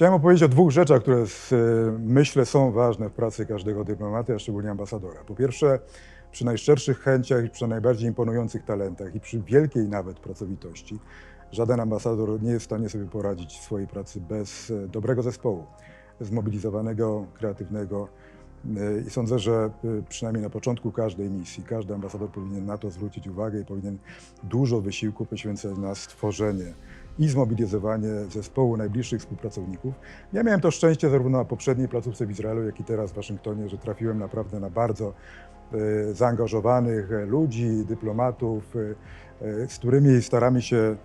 Chciałem opowiedzieć o dwóch rzeczach, które e, myślę są ważne w pracy każdego dyplomaty, a szczególnie ambasadora. Po pierwsze, przy najszczerszych chęciach i przy najbardziej imponujących talentach i przy wielkiej nawet pracowitości, żaden ambasador nie jest w stanie sobie poradzić w swojej pracy bez e, dobrego zespołu, zmobilizowanego, kreatywnego. E, I sądzę, że przynajmniej na początku każdej misji, każdy ambasador powinien na to zwrócić uwagę i powinien dużo wysiłku poświęcać na stworzenie i zmobilizowanie zespołu najbliższych współpracowników. Ja miałem to szczęście zarówno na poprzedniej placówce w Izraelu, jak i teraz w Waszyngtonie, że trafiłem naprawdę na bardzo e, zaangażowanych e, ludzi, dyplomatów, e, z którymi staramy się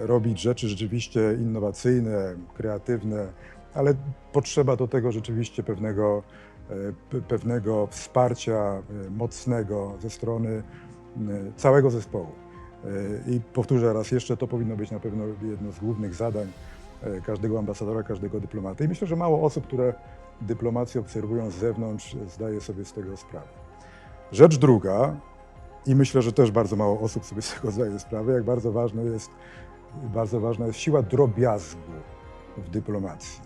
robić rzeczy rzeczywiście innowacyjne, kreatywne, ale potrzeba do tego rzeczywiście pewnego, pe- pewnego wsparcia mocnego ze strony całego zespołu. I powtórzę raz jeszcze, to powinno być na pewno jedno z głównych zadań e, każdego ambasadora, każdego dyplomaty. I myślę, że mało osób, które dyplomację obserwują z zewnątrz, zdaje sobie z tego sprawę. Rzecz druga, i myślę, że też bardzo mało osób sobie z tego zdaje sprawę, jak bardzo ważne jest, bardzo ważna jest siła drobiazgu w dyplomacji.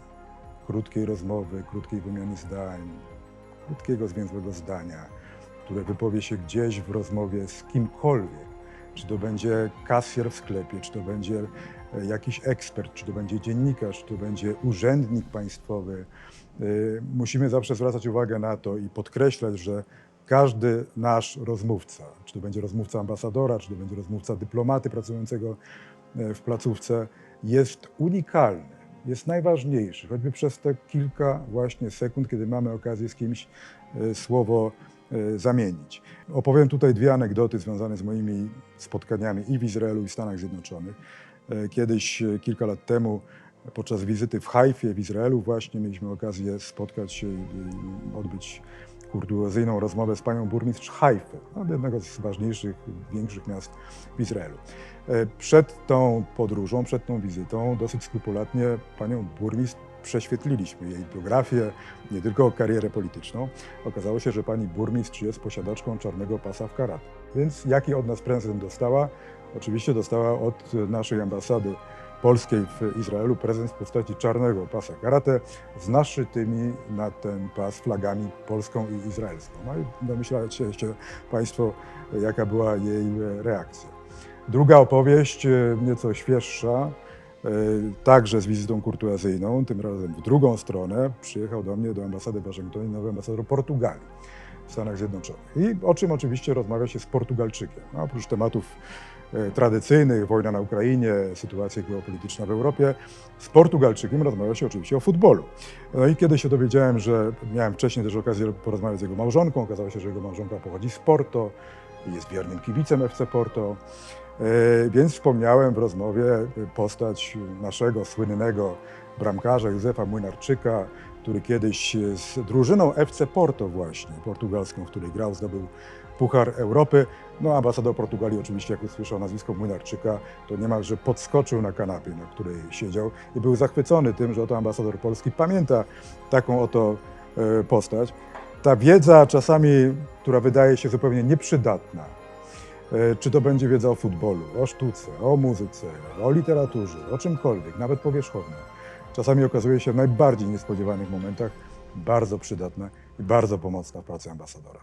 Krótkiej rozmowy, krótkiej wymiany zdań, krótkiego, zwięzłego zdania, które wypowie się gdzieś w rozmowie z kimkolwiek. Czy to będzie kasjer w sklepie, czy to będzie e, jakiś ekspert, czy to będzie dziennikarz, czy to będzie urzędnik państwowy. Y, Musimy zawsze zwracać uwagę na to i podkreślać, że każdy nasz rozmówca, czy to będzie rozmówca ambasadora, czy to będzie rozmówca dyplomaty pracującego e, w placówce, jest unikalny, jest najważniejszy, choćby przez te kilka właśnie sekund, kiedy mamy okazję z kimś e, słowo e, zamienić. Opowiem tutaj dwie anegdoty związane z moimi spotkaniami i w Izraelu, i w Stanach Zjednoczonych. E, Kiedyś, e, kilka lat temu, podczas wizyty w Hajfie w Izraelu właśnie mieliśmy okazję spotkać się odbyć kurtuazyjną rozmowę z panią burmistrz Hajfy, jednego z ważniejszych, większych miast w Izraelu. E, Przed tą podróżą, przed tą wizytą dosyć skrupulatnie panią burmistrz prześwietliliśmy jej biografię, nie tylko karierę polityczną. Okazało się, że pani burmistrz jest posiadaczką czarnego pasa w karate. Więc jaki od nas prezent dostała? Oczywiście dostała od naszej ambasady polskiej w Izraelu prezent w postaci czarnego pasa karate z naszytymi na ten pas flagami polską i izraelską. No i domyślacie się Państwo, jaka była jej reakcja. Druga opowieść, e, nieco świeższa, e, także z wizytą kurtuazyjną, tym razem w drugą stronę, przyjechał do mnie do ambasady w Waszyngtonie nowy ambasador Portugalii w Stanach Zjednoczonych. I o czym oczywiście rozmawia się z Portugalczykiem. No, oprócz tematów tradycyjnych, wojna na Ukrainie, sytuacja geopolityczna w Europie, z Portugalczykiem rozmawia się oczywiście o futbolu. No i kiedy się dowiedziałem, że miałem wcześniej też okazję porozmawiać z jego małżonką, okazało się, że jego małżonka pochodzi z Porto i jest wiernym kibicem FC Porto, E, więc wspomniałem w rozmowie postać naszego słynnego bramkarza Józefa Młynarczyka, który kiedyś z drużyną FC Porto właśnie, portugalską, w której grał, zdobył Puchar Europy. No ambasador Portugalii oczywiście, jak usłyszał nazwisko Młynarczyka, to niemalże podskoczył na kanapie, na której siedział i był zachwycony tym, że oto ambasador Polski pamięta taką oto e, postać. Ta wiedza czasami, która wydaje się zupełnie nieprzydatna, E, czy to będzie wiedza o futbolu, o sztuce, o muzyce, o literaturze, o czymkolwiek, nawet powierzchowna. Czasami okazuje się w najbardziej niespodziewanych momentach bardzo przydatna i bardzo pomocna w pracy ambasadora.